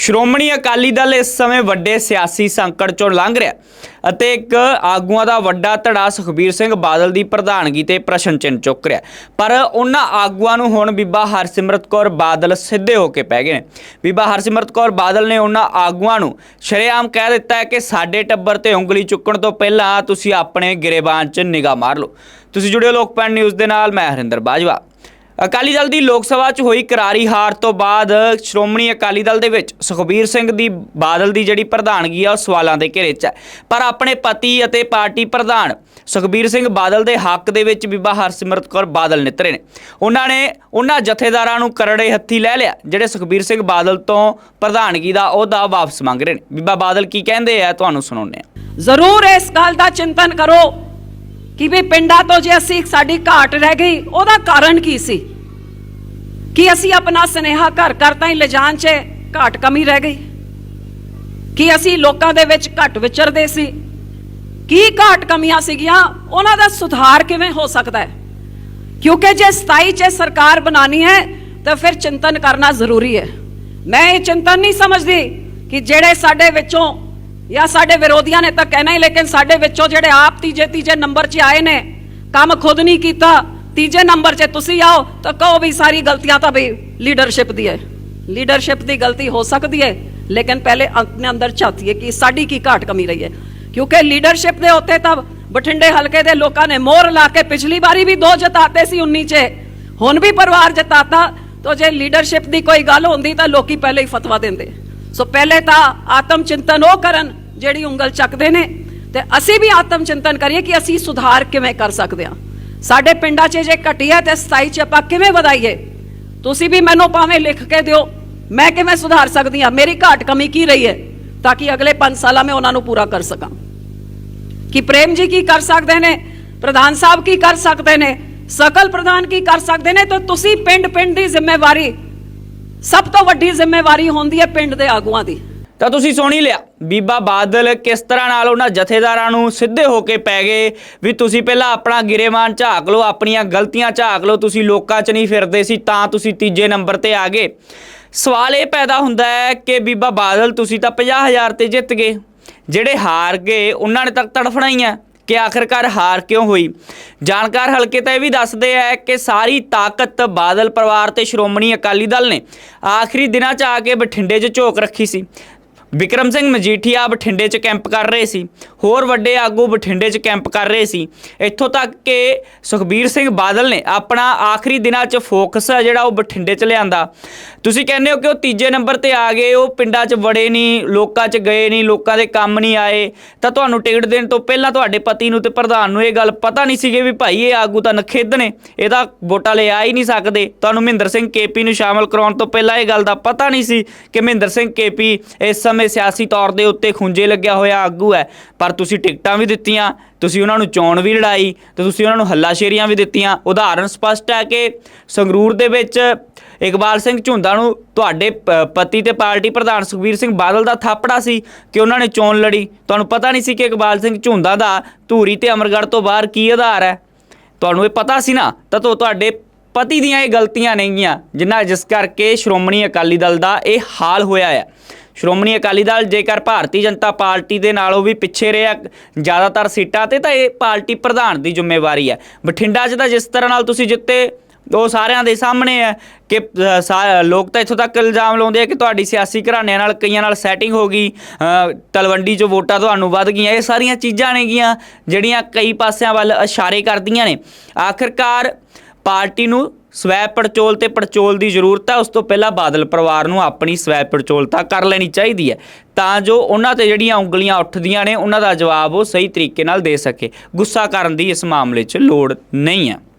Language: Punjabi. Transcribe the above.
ਸ਼੍ਰੋਮਣੀ ਅਕਾਲੀ ਦਲ ਇਸ ਸਮੇਂ ਵੱਡੇ ਸਿਆਸੀ ਸੰਕਟ ਚੋਂ ਲੰਘ ਰਿਹਾ ਅਤੇ ਇੱਕ ਆਗੂਆਂ ਦਾ ਵੱਡਾ ਧੜਾ ਸੁਖਬੀਰ ਸਿੰਘ ਬਾਦਲ ਦੀ ਪ੍ਰਧਾਨਗੀ ਤੇ ਪ੍ਰਸ਼ਨ ਚਿੰਨ੍ਹ ਚੁੱਕ ਰਿਹਾ ਪਰ ਉਹਨਾਂ ਆਗੂਆਂ ਨੂੰ ਹੁਣ ਬੀਬਾ ਹਰਸਿਮਰਤ ਕੌਰ ਬਾਦਲ ਸਿੱਧੇ ਹੋ ਕੇ ਪੈ ਗਏ ਨੇ। ਬੀਬਾ ਹਰਸਿਮਰਤ ਕੌਰ ਬਾਦਲ ਨੇ ਉਹਨਾਂ ਆਗੂਆਂ ਨੂੰ ਸ਼ਰੇਆਮ ਕਹਿ ਦਿੱਤਾ ਹੈ ਕਿ ਸਾਡੇ ਟੱਬਰ ਤੇ ਉਂਗਲੀ ਚੁੱਕਣ ਤੋਂ ਪਹਿਲਾਂ ਤੁਸੀਂ ਆਪਣੇ ਗਿਰੇਬਾਨ 'ਚ ਨਿਗਾਹ ਮਾਰ ਲਓ। ਤੁਸੀਂ ਜੁੜਿਓ ਲੋਕਪਾਲ ਨਿਊਜ਼ ਦੇ ਨਾਲ, ਮੈਂ ਹਰਿੰਦਰ ਬਾਜਵਾ। ਅਕਾਲੀ ਦਲ ਦੀ ਲੋਕ ਸਭਾ 'ਚ ਹੋਈ ਕਰਾਰੀ ਹਾਰ ਤੋਂ ਬਾਅਦ ਸ਼੍ਰੋਮਣੀ ਅਕਾਲੀ ਦਲ ਦੇ ਵਿੱਚ ਸੁਖਬੀਰ ਸਿੰਘ ਦੀ ਬਾਦਲ ਦੀ ਜਿਹੜੀ ਪ੍ਰਧਾਨਗੀ ਆ, ਉਹ ਸਵਾਲਾਂ ਦੇ ਘੇਰੇ 'ਚ ਹੈ। ਪਰ ਆਪਣੇ ਪਤੀ ਅਤੇ ਪਾਰਟੀ ਪ੍ਰਧਾਨ ਸੁਖਬੀਰ ਸਿੰਘ ਬਾਦਲ ਦੇ ਹੱਕ ਦੇ ਵਿੱਚ ਬੀਬਾ ਹਰਸਿਮਰਤ ਕੌਰ ਬਾਦਲ ਨਿਤਰੇ ਨੇ। ਉਹਨਾਂ ਨੇ ਉਹਨਾਂ ਜਥੇਦਾਰਾਂ ਨੂੰ ਕਰੜੇ ਹੱਥੀ ਲੈ ਲਿਆ, ਜਿਹੜੇ ਸੁਖਬੀਰ ਸਿੰਘ ਬਾਦਲ ਤੋਂ ਪ੍ਰਧਾਨਗੀ ਦਾ ਅਹੁਦਾ ਵਾਪਸ ਮੰਗ ਰਹੇ ਨੇ। ਬੀਬਾ ਬਾਦਲ ਕੀ ਕਹਿੰਦੇ ਆ, ਤੁਹਾਨੂੰ ਸੁਣਾਉਂਦੇ ਆ ਜ਼ਰੂਰ ਇਸ ਗੱਲ ਦਾ ਚਿੰਤਨ ਕਰੋ ਕਿ ਵੀ ਪਿੰਡਾਂ ਤੋਂ ਜੇ ਅਸੀਂ ਸਾਡੀ ਘਾਟ ਰਹਿ ਗਈ, ਉਹਦਾ ਕਾਰਨ ਕੀ ਸੀ? ਕਿ ਅਸੀਂ ਆਪਣਾ ਸਨੇਹਾ ਘਰ ਘਰ ਤਾਈਂ ਲਿਜਾਣ 'ਚ ਘਾਟ ਕਮੀ ਰਹਿ ਗਈ? ਕਿ ਅਸੀਂ ਲੋਕਾਂ ਦੇ ਵਿੱਚ ਘੱਟ ਵਿਚਰਦੇ ਸੀ? ਕੀ ਘਾਟ ਕਮੀਆਂ ਸੀਗੀਆਂ? ਉਹਨਾਂ ਦਾ ਸੁਧਾਰ ਕਿਵੇਂ ਹੋ ਸਕਦਾ ਹੈ? ਕਿਉਂਕਿ ਜੇ 27 ਚ ਸਰਕਾਰ ਬਣਾਣੀ ਹੈ, ਤਾਂ ਫਿਰ ਚਿੰਤਨ ਕਰਨਾ ਜ਼ਰੂਰੀ ਹੈ। ਮੈਂ ਇਹ ਚਿੰਤਨ ਨਹੀਂ ਸਮਝਦੀ ਕਿ ਜਿਹੜੇ ਸਾਡੇ ਵਿੱਚੋਂ ਜਾਂ ਸਾਡੇ ਵਿਰੋਧੀਆਂ ਨੇ ਤਾਂ ਕਹਿਣਾ ਹੀ, ਲੇਕਿਨ ਸਾਡੇ ਵਿੱਚੋਂ ਜਿਹੜੇ ਆਪ ਤੀਜੇ ਤੀਜੇ ਨੰਬਰ 'ਚ ਆਏ ਨੇ, ਕੰਮ ਖੁਦ ਨਹੀਂ ਕੀਤਾ ਤੀਜੇ ਨੰਬਰ 'ਚ ਤੁਸੀਂ ਆਓ ਤਾਂ ਕਹੋ ਵੀ ਸਾਰੀ ਗਲਤੀਆਂ ਤਾਂ ਵੀ ਲੀਡਰਸ਼ਿਪ ਦੀ ਹੈ। ਲੀਡਰਸ਼ਿਪ ਦੀ ਗਲਤੀ ਹੋ ਸਕਦੀ ਹੈ, ਲੇਕਿਨ ਪਹਿਲੇ ਆਪਣੇ ਅੰਦਰ ਝਾਤੀਏ ਕਿ ਸਾਡੀ ਕੀ ਘਾਟ ਕਮੀ ਰਹੀ ਹੈ। ਕਿਉਂਕਿ ਲੀਡਰਸ਼ਿਪ ਦੇ ਉੱਤੇ ਤਾਂ ਬਠਿੰਡੇ ਹਲਕੇ ਦੇ ਲੋਕਾਂ ਨੇ ਮੋਹਰ ਲਾ ਕੇ ਪਿਛਲੀ ਵਾਰੀ ਵੀ ਦੋ ਜਿਤਾਤੇ ਸੀ 19 ਚ। ਹੁਣ ਵੀ ਪਰਿਵਾਰ ਜਿਤਾਤਾ, ਤਾਂ ਜੇ ਲੀਡਰਸ਼ਿਪ ਦੀ ਕੋਈ ਗੱਲ ਹੁੰਦੀ ਤਾਂ ਲੋਕੀ ਪਹਿਲੇ ਹੀ ਫਤਵਾ ਦਿੰਦੇ। ਸੋ ਪਹਿਲੇ ਤਾਂ ਆਤਮ ਚਿੰਤਨ ਉਹ ਕਰਨ ਜਿਹੜੀ ਉਂਗਲ ਚੱਕਦੇ ਨੇ, ਤੇ ਅਸੀਂ ਵੀ ਆਤਮ ਚਿੰਤਨ ਕਰੀਏ ਕਿ ਅਸੀਂ ਸੁਧਾਰ ਕਿਵੇਂ ਕਰ ਸਕਦੇ ਹਾਂ। ਸਾਡੇ ਪਿੰਡਾਂ 'ਚ ਜੇ ਘਟੀ ਹੈ ਤੇ 27 ਚ ਆਪਾਂ ਕਿਵੇਂ ਵਧਾਈਏ? ਤੁਸੀਂ ਵੀ ਮੈਨੂੰ ਭਾਵੇਂ ਲਿਖ ਕੇ ਦਿਓ, ਮੈਂ ਕਿਵੇਂ ਸੁਧਾਰ ਸਕਦੀ ਹਾਂ? ਮੇਰੀ ਘਾਟ ਕਮੀ ਕੀ ਰਹੀ ਹੈ ਤਾਂ ਕਿ ਅਗਲੇ 5 ਸਾਲਾਂ ਮੈਂ ਉਹਨਾਂ ਨੂੰ ਪੂਰਾ ਕਰ ਸਕਾਂ? ਕਿ ਪ੍ਰੇਮ ਜੀ ਕੀ ਕਰ ਸਕਦੇ ਨੇ? ਪ੍ਰਧਾਨ ਸਾਹਿਬ ਕੀ ਕਰ ਸਕਦੇ ਨੇ? ਸਕਲ ਪ੍ਰਧਾਨ ਕੀ ਕਰ ਸਕਦੇ ਨੇ? ਤਾਂ ਤੁਸੀਂ ਪਿੰਡ ਪਿੰਡ ਦੀ ਜ਼ਿੰਮੇਵਾਰੀ, ਸਭ ਤੋਂ ਵੱਡੀ ਜ਼ਿੰਮੇਵਾਰੀ ਹੁੰਦੀ ਹੈ ਪਿੰਡ ਦੇ ਆਗੂਆਂ ਦੀ। ਤਾਂ ਤੁਸੀਂ ਸੁਣ ਹੀ ਲਿਆ। ਬੀਬਾ ਬਾਦਲ ਕਿਸ ਤਰ੍ਹਾਂ ਨਾਲ ਉਹਨਾਂ ਜਥੇਦਾਰਾਂ ਨੂੰ ਸਿੱਧੇ ਹੋ ਕੇ ਪੈ ਗਏ? ਵੀ ਤੁਸੀਂ ਪਹਿਲਾਂ ਆਪਣਾ ਗਿਰੇਮਾਨ ਝਾਕ ਲਓ, ਆਪਣੀਆਂ ਗਲਤੀਆਂ ਝਾਕ ਲਓ, ਤੁਸੀਂ ਲੋਕਾਂ 'ਚ ਨਹੀਂ ਫਿਰਦੇ ਸੀ, ਤਾਂ ਤੁਸੀਂ ਤੀਜੇ ਨੰਬਰ ਤੇ ਆ ਗਏ। ਸਵਾਲ ਇਹ ਪੈਦਾ ਹੁੰਦਾ ਹੈ ਕਿ ਬੀਬਾ ਬਾਦਲ, ਤੁਸੀਂ ਤਾਂ 50000 ਤੇ ਜਿੱਤ ਗਏ। ਜਿਹੜੇ ਹਾਰ ਗਏ, ਉਹਨਾਂ ਨੇ ਤਾਂ ਤੜਫਣਾ ਹੀ ਆ ਕਿ ਆਖਰਕਾਰ ਹਾਰ ਕਿਉਂ ਹੋਈ? ਜਾਣਕਾਰ ਹਲਕੇ ਤਾਂ ਇਹ ਵੀ ਦੱਸਦੇ ਆ ਕਿ ਸਾਰੀ ਤਾਕਤ ਬਾਦਲ ਪਰਿਵਾਰ ਤੇ ਸ਼੍ਰੋਮਣੀ ਅਕਾਲੀ ਦਲ ਨੇ ਆਖਰੀ ਦਿਨਾਂ 'ਚ ਆ ਕੇ ਬਠਿੰਡੇ 'ਚ ਝੋਕ ਰੱਖੀ ਸੀ। ਵਿਕਰਮ ਸਿੰਘ ਮਜੀਠੀਆ ਬਠਿੰਡੇ 'ਚ ਕੈਂਪ ਕਰ ਰਹੇ ਸੀ। ਹੋਰ ਵੱਡੇ ਆਗੂ ਬਠਿੰਡੇ 'ਚ ਕੈਂਪ ਕਰ ਰਹੇ ਸੀ। ਇੱਥੋਂ ਤੱਕ ਕਿ ਸੁਖਬੀਰ ਸਿੰਘ ਬਾਦਲ ਨੇ ਆਪਣਾ ਆਖਰੀ ਦਿਨਾਂ 'ਚ ਫੋਕਸ ਹੈ ਜਿਹੜਾ ਉਹ ਬਠਿੰਡੇ 'ਚ ਲਿਆਂਦਾ। ਤੁਸੀਂ ਕਹਿੰਦੇ ਹੋ ਕਿ ਉਹ ਤੀਜੇ ਨੰਬਰ ਤੇ ਆ ਗਏ, ਉਹ ਪਿੰਡਾਂ 'ਚ ਵੜੇ ਨਹੀਂ ਲੋਕਾਂ 'ਚ ਗਏ ਨਹੀਂ ਲੋਕਾਂ ਦੇ ਕੰਮ ਨਹੀਂ ਆਏ। ਤਾਂ ਤੁਹਾਨੂੰ ਟਿਕਟ ਦੇਣ ਤੋਂ ਪਹਿਲਾਂ ਤੁਹਾਡੇ ਪਤੀ ਨੂੰ ਤੇ ਪ੍ਰਧਾਨ ਨੂੰ ਇਹ ਗੱਲ ਪਤਾ ਨਹੀਂ ਸੀਗੇ ਵੀ ਭਾਈ ਇਹ ਆਗੂ ਤਾਂ ਨਖਿੱਧ ਨੇ, ਇਹਦਾ ਵੋਟਾਂ ਲੈ ਆ ਹੀ ਨਹੀਂ ਸਕਦੇ। ਤੁਹਾਨੂੰ ਮਹਿੰਦਰ ਸਿੰਘ ਕੇਪੀ ਨੂੰ ਸ਼ਾਮਲ ਕਰਾਉਣ ਤੋਂ ਪਹਿਲਾਂ ਇਹ ਗੱਲ ਦਾ ਪਤਾ ਨਹੀਂ ਸੀ ਕਿ ਮਹਿੰਦਰ ਸਿੰਘ ਕੇਪੀ ਇਸ ਸਮੇਂ ਸਿਆਸੀ ਤੌਰ ਦੇ ਉੱਤੇ ਖੁੰਝੇ ਲੱਗਿਆ ਹੋਇਆ ਆਗੂ ਹੈ, ਪਰ ਤੁਸੀਂ ਟਿਕਟਾਂ ਵੀ ਦਿੱਤੀਆਂ, ਤੁਸੀਂ ਉਹਨਾਂ ਨੂੰ ਚੋਣ ਵੀ ਲੜਾਈ, ਤੇ ਤੁਸੀਂ ਉਹਨਾਂ ਨੂੰ ਹੱਲਾਸ਼ੇਰੀਆਂ ਵੀ ਦਿੱਤੀਆਂ। ਉਦਾਹਰਨ ਸਪਸ਼ਟ ਹੈ ਕਿ ਸੰਗਰੂਰ ਦੇ ਵਿੱਚ ਇਕਬਾਲ ਸਿੰਘ ਝੁੰਦਾ ਨੂੰ ਤੁਹਾਡੇ ਪਤੀ ਤੇ ਪਾਰਟੀ ਪ੍ਰਧਾਨ ਸੁਖਬੀਰ ਸਿੰਘ ਬਾਦਲ ਦਾ ਥਾਪੜਾ ਸੀ ਕਿ ਉਹਨਾਂ ਨੇ ਚੋਣ ਲੜੀ। ਤੁਹਾਨੂੰ ਪਤਾ ਨਹੀਂ ਸੀ ਕਿ ਇਕਬਾਲ ਸਿੰਘ ਝੁੰਦਾ ਦਾ ਧੂਰੀ ਤੇ ਅਮਰਗੜ੍ਹ ਤੋਂ ਬਾਹਰ ਕੀ ਆਧਾਰ ਹੈ? ਤੁਹਾਨੂੰ ਇਹ ਪਤਾ ਸੀ ਨਾ? ਤਾਂ ਤੁਹਾਡੇ ਪਤੀ ਦੀਆਂ ਇਹ ਗਲਤੀਆਂ ਨਹੀਂਗੀਆਂ ਜਿਨ੍ਹਾਂ ਜਿਸ ਕਰਕੇ ਸ਼੍ਰੋਮਣੀ ਅਕਾਲੀ ਦਲ ਦਾ ਇਹ ਹਾਲ ਹੋਇਆ ਹੈ। ਸ਼੍ਰੋਮਣੀ ਅਕਾਲੀ ਦਲ ਜੇਕਰ ਭਾਰਤੀ ਜਨਤਾ ਪਾਰਟੀ ਦੇ ਨਾਲੋਂ ਵੀ ਪਿੱਛੇ ਰਿਹਾ ਜ਼ਿਆਦਾਤਰ ਸੀਟਾਂ ਤੇ, ਤਾਂ ਇਹ ਪਾਰਟੀ ਪ੍ਰਧਾਨ ਦੀ ਜ਼ਿੰਮੇਵਾਰੀ ਹੈ। ਬਠਿੰਡਾ 'ਚ ਤਾਂ ਜਿਸ ਤਰ੍ਹਾਂ ਨਾਲ ਤੁਸੀਂ ਜਿੱਤੇ, ਉਹ ਸਾਰਿਆਂ ਦੇ ਸਾਹਮਣੇ ਹੈ ਕਿ ਸਾ- ਲੋਕ ਤਾਂ ਇੱਥੋਂ ਤੱਕ ਇਲਜ਼ਾਮ ਲਾਉਂਦੇ ਆ ਕਿ ਤੁਹਾਡੀ ਸਿਆਸੀ ਘਰਾਣਿਆਂ ਨਾਲ, ਕਈਆਂ ਨਾਲ ਸੈਟਿੰਗ ਹੋ ਗਈ ਤਲਵੰਡੀ 'ਚ ਵੋਟਾਂ ਤੁਹਾਨੂੰ ਵੱਧ ਗਈਆਂ, ਇਹ ਸਾਰੀਆਂ ਚੀਜ਼ਾਂ ਨੇਗੀਆਂ ਜਿਹੜੀਆਂ ਕਈ ਪਾਸਿਆਂ ਵੱਲ ਇਸ਼ਾਰੇ ਕਰਦੀਆਂ ਨੇ। ਆਖਰਕਾਰ ਪਾਰਟੀ ਨੂੰ ਸਵੈ ਪੜਚੋਲ ਤੇ ਪੜਚੋਲ ਦੀ ਜ਼ਰੂਰਤ ਹੈ, ਉਸ ਤੋਂ ਪਹਿਲਾਂ ਬਾਦਲ ਪਰਿਵਾਰ ਨੂੰ ਆਪਣੀ ਸਵੈ ਪੜਚੋਲਤਾ ਕਰ ਲੈਣੀ ਚਾਹੀਦੀ ਹੈ, ਤਾਂ ਜੋ ਉਹਨਾਂ ਤੇ ਜਿਹੜੀਆਂ ਉਂਗਲੀਆਂ ਉੱਠਦੀਆਂ ਨੇ, ਉਹਨਾਂ ਦਾ ਜਵਾਬ ਉਹ ਸਹੀ ਤਰੀਕੇ ਨਾਲ ਦੇ ਸਕੇ। ਗੁੱਸਾ ਕਰਨ ਦੀ ਇਸ ਮਾਮਲੇ 'ਚ ਲੋੜ ਨਹੀਂ ਹੈ।